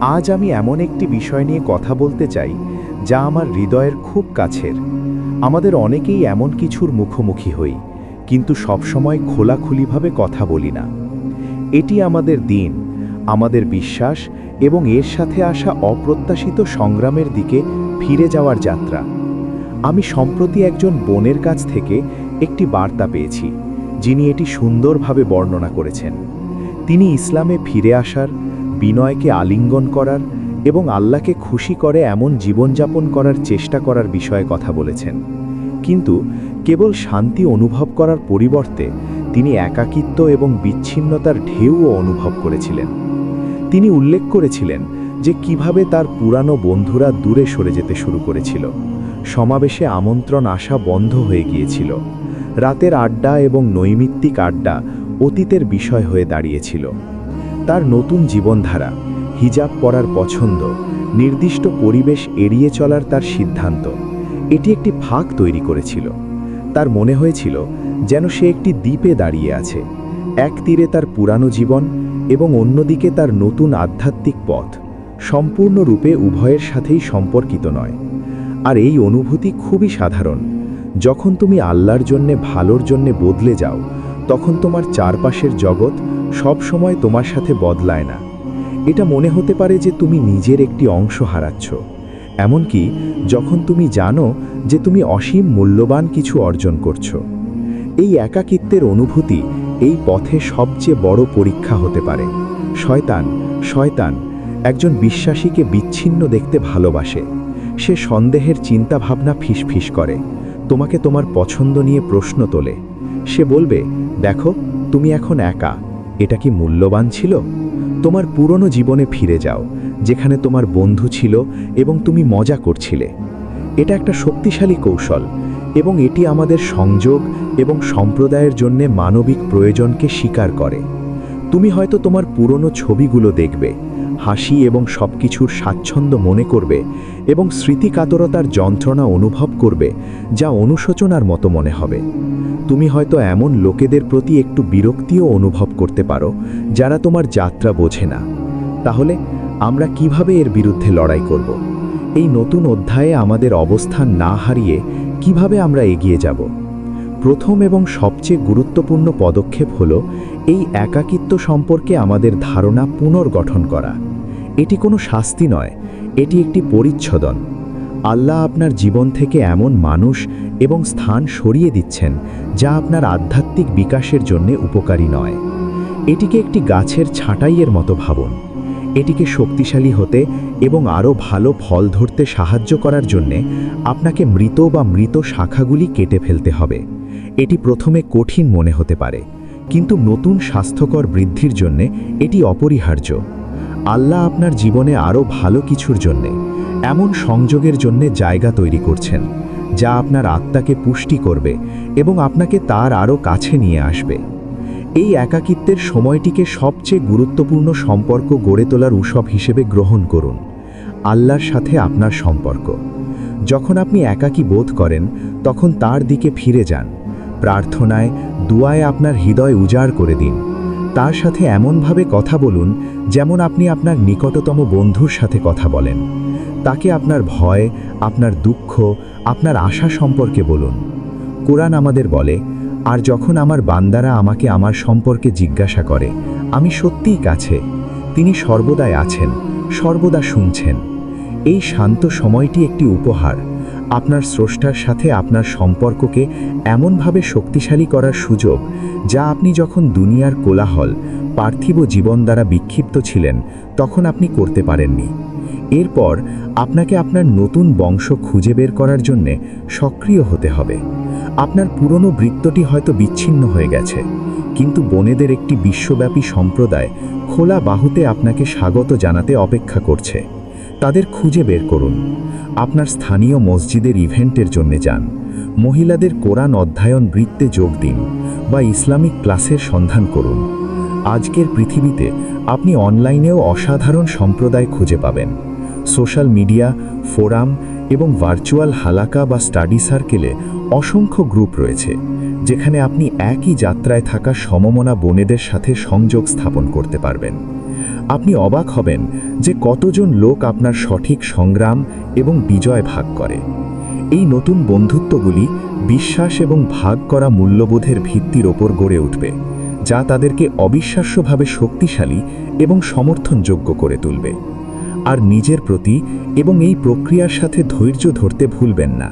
আজ আমি এমন একটি বিষয় নিয়ে কথা বলতে চাই, যা আমার হৃদয়ের খুব কাছের। আমাদের অনেকেই এমন কিছুর মুখোমুখি হই, কিন্তু সবসময় খোলাখুলিভাবে কথা বলি না। এটি আমাদের দিন, আমাদের বিশ্বাস এবং এর সাথে আসা অপ্রত্যাশিত সংগ্রামের দিকে ফিরে যাওয়ার যাত্রা। আমি সম্প্রতি একজন বোনের কাছ থেকে একটি বার্তা পেয়েছি, যিনি এটি সুন্দরভাবে বর্ণনা করেছেন। তিনি ইসলামে ফিরে আসার বিনয়কে আলিঙ্গন করার এবং আল্লাহকে খুশি করে এমন জীবনযাপন করার চেষ্টা করার বিষয়ে কথা বলেছেন। কিন্তু কেবল শান্তি অনুভব করার পরিবর্তে তিনি একাকিত্ব এবং বিচ্ছিন্নতার ঢেউও অনুভব করেছিলেন। তিনি উল্লেখ করেছিলেন যে কীভাবে তার পুরানো বন্ধুরা দূরে সরে যেতে শুরু করেছিল। সমাবেশে আমন্ত্রণ আসা বন্ধ হয়ে গিয়েছিল। রাতের আড্ডা এবং নৈমিত্তিক আড্ডা অতীতের বিষয় হয়ে দাঁড়িয়েছিল। তার নতুন জীবনধারা, হিজাব পরার পছন্দ, নির্দিষ্ট পরিবেশ এড়িয়ে চলার তার সিদ্ধান্ত। এটি একটি ফাঁক তৈরি করেছিল। তার মনে হয়েছিল যেন সে একটি দ্বীপে দাঁড়িয়ে আছে। এক তীরে তার পুরানো জীবন এবং অন্যদিকে তার নতুন আধ্যাত্মিক পথ। সম্পূর্ণরূপে উভয়ের সাথেই সম্পর্কিত নয়। আর এই অনুভূতি খুবই সাধারণ। যখন তুমি আল্লাহর জন্যে, ভালোর জন্যে বদলে যাও তখন তোমার চারপাশের জগৎ সব সময় তোমার সাথে বদলায় না। এটা মনে হতে পারে যে তুমি নিজের একটি অংশ হারাচ্ছ। এমনকি যখন তুমি জানো যে তুমি অসীম মূল্যবান কিছু অর্জন করছ, এই একাকিত্বের অনুভূতি এই পথে সবচেয়ে বড় পরীক্ষা হতে পারে। শয়তান শয়তান, একজন বিশ্বাসীকে বিচ্ছিন্ন দেখতে ভালোবাসে। সে সন্দেহের চিন্তাভাবনা ফিসফিস করে। তোমাকে তোমার পছন্দ নিয়ে প্রশ্ন তোলে। সে বলবে, দেখো, তুমি এখন একা। এটা কি মূল্যবান ছিল? তোমার পুরনো জীবনে ফিরে যাও, যেখানে তোমার বন্ধু ছিল এবং তুমি মজা করছিলে। এটা একটা শক্তিশালী কৌশল এবং এটি আমাদের সংযোগ এবং সম্প্রদায়ের জন্য মানবিক প্রয়োজনকে স্বীকার করে। তুমি হয়তো তোমার পুরনো ছবিগুলো দেখবে হাসি এবং সবকিছুর স্বাচ্ছন্দ্য মনে করবে এবং স্মৃতিকাতরতার যন্ত্রণা অনুভব করবে, যা অনুশোচনার মতো মনে হবে। তুমি হয়তো এমন লোকেদের প্রতি একটু বিরক্তিও অনুভব করতে পারো, যারা তোমার যাত্রা বোঝে না। তাহলে, আমরা কীভাবে এর বিরুদ্ধে লড়াই করব? এই নতুন অধ্যায়ে আমাদের অবস্থান না হারিয়ে কীভাবে আমরা এগিয়ে যাব? প্রথম এবং সবচেয়ে গুরুত্বপূর্ণ পদক্ষেপ হল এই একাকিত্ব সম্পর্কে আমাদের ধারণা পুনর্গঠন করা। এটি কোনো শাস্তি নয়, এটি একটি পরিচ্ছদন। আল্লাহ আপনার জীবন থেকে এমন মানুষ এবং স্থান সরিয়ে দিচ্ছেন যা আপনার আধ্যাত্মিক বিকাশের জন্য উপকারী নয়। এটিকে একটি গাছের ছাঁটাইয়ের মতো ভাবুন। এটিকে শক্তিশালী হতে এবং আরও ভালো ফল ধরতে সাহায্য করার জন্যে আপনাকে মৃত বা মৃত শাখাগুলি কেটে ফেলতে হবে। এটি প্রথমে কঠিন মনে হতে পারে, কিন্তু নতুন স্বাস্থ্যকর বৃদ্ধির জন্যে এটি অপরিহার্য। আল্লাহ আপনার জীবনে আরও ভালো কিছুর জন্যে, এমন সংযোগের জন্যে জায়গা তৈরি করছেন, যা আপনার আত্মাকে পুষ্টি করবে এবং আপনাকে তার আরও কাছে নিয়ে আসবে। এই একাকিত্বের সময়টিকে সবচেয়ে গুরুত্বপূর্ণ সম্পর্ক গড়ে তোলার উৎসব হিসেবে গ্রহণ করুন। আল্লাহর সাথে আপনার সম্পর্ক। যখন আপনি একাকী বোধ করেন, তখন তার দিকে ফিরে যান। প্রার্থনায়, দুয়ায় আপনার হৃদয় উজাড় করে দিন। তার সাথে এমনভাবে কথা বলুন, যেমন আপনি আপনার নিকটতম বন্ধুর সাথে কথা বলেন। তাকে আপনার ভয়, আপনার দুঃখ, আপনার আশা সম্পর্কে বলুন। কোরআন আমাদের বলে, আর যখন আমার বান্দারা আমাকে আমার সম্পর্কে জিজ্ঞাসা করে, আমি সত্যিই কাছে। তিনি সর্বদাই আছেন। সর্বদা শুনছেন। এই শান্ত সময়টি একটি উপহার। আপনার স্রষ্টার সাথে আপনার সম্পর্ককে এমনভাবে শক্তিশালী করার সুযোগ, যা আপনি যখন দুনিয়ার কোলাহল, পার্থিব জীবন দ্বারা বিক্ষিপ্ত ছিলেন, তখন আপনি করতে পারেননি। এরপর আপনাকে আপনার নতুন বংশ খুঁজে বের করার জন্যে সক্রিয় হতে হবে। আপনার পুরনো বৃত্তটি হয়তো বিচ্ছিন্ন হয়ে গেছে। কিন্তু বনেদের একটি বিশ্বব্যাপী সম্প্রদায় খোলা বাহুতে আপনাকে স্বাগত জানাতে অপেক্ষা করছে। তাদের খুঁজে বের করুন। আপনার স্থানীয় মসজিদের ইভেন্টের জন্য যান। মহিলাদের কোরআন অধ্যয়ন বৃত্তে যোগ দিন বা ইসলামিক ক্লাসের সন্ধান করুন। আজকের পৃথিবীতে আপনি অনলাইনেও অসাধারণ সম্প্রদায় খুঁজে পাবেন। সোশ্যাল মিডিয়া, ফোরাম এবং ভার্চুয়াল হালাকা বা স্টাডি সার্কেলে অসংখ্য গ্রুপ রয়েছে। যেখানে আপনি একই যাত্রায় থাকা সমমনা বনেদের সাথে সংযোগ স্থাপন করতে পারবেন। আপনি অবাক হবেন যে কতজন লোক আপনার সঠিক সংগ্রাম এবং বিজয় ভাগ করে। এই নতুন বন্ধুত্বগুলি বিশ্বাস এবং ভাগ করা মূল্যবোধের ভিত্তির ওপর গড়ে উঠবে, যা তাদেরকে অবিশ্বাস্যভাবে শক্তিশালী এবং সমর্থনযোগ্য করে তুলবে। আর নিজের প্রতি এবং এই প্রক্রিয়ার সাথে ধৈর্য ধরতে ভুলবেন না।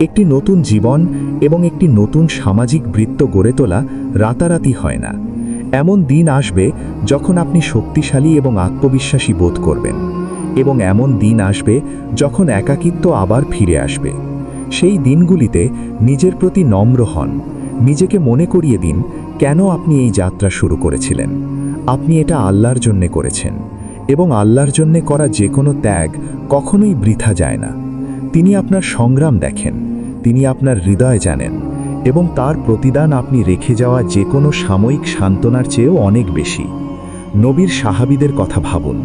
একটি নতুন জীবন এবং একটি নতুন সামাজিক বৃত্ত গড়ে তোলা রাতারাতি হয় না। এমন দিন আসবে যখন আপনি শক্তিশালী এবং আত্মবিশ্বাসী বোধ করবেন এবং এমন দিন আসবে যখন একাকিত্ব আবার ফিরে আসবে। সেই দিনগুলিতে নিজের প্রতি নম্র হন, নিজেকে মনে করিয়ে দিন কেন আপনি এই যাত্রা শুরু করেছিলেন। আপনি এটা আল্লাহর জন্যে করেছেন এবং আল্লাহর জন্যে করা যে কোনো ত্যাগ কখনোই বৃথা যায় না। তিনি আপনার সংগ্রাম দেখেন, তিনি আপনার হৃদয় জানেন এবং তার প্রতিদান আপনি রেখে যাওয়া যে কোনো সাময়িক সান্ত্বনার চেয়েও অনেক বেশি। নবীর সাহাবিদের কথা ভাবুন,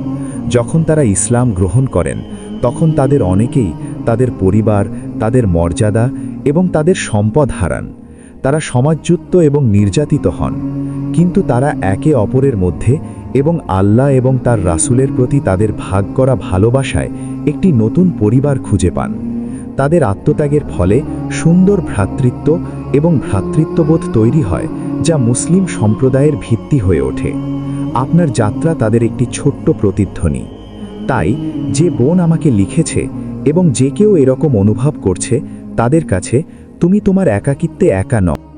যখন তারা ইসলাম গ্রহণ করেন, তখন তাদের অনেকেই তাদের পরিবার, তাদের মর্যাদা এবং তাদের সম্পদ হারান। তারা সমাজযুক্ত এবং নির্যাতিত হন, কিন্তু তারা একে অপরের মধ্যে এবং আল্লাহ এবং তার রাসূলের প্রতি তাদের ভাগ করা ভালোবাসায় একটি নতুন পরিবার খুঁজে পান। তাদের আত্মত্যাগের ফলে সুন্দর ভ্রাতৃত্ব এবং ভ্রাতৃত্ববোধ তৈরি হয়, যা মুসলিম সম্প্রদায়ের ভিত্তি হয়ে ওঠে। আপনার যাত্রা তাদের একটি ছোট্ট প্রতিধ্বনি। তাই, যে বোন আমাকে লিখেছে এবং যে কেউ এরকম অনুভব করছে, তাদের কাছে তুমি তোমার একাকিত্বে একা নও।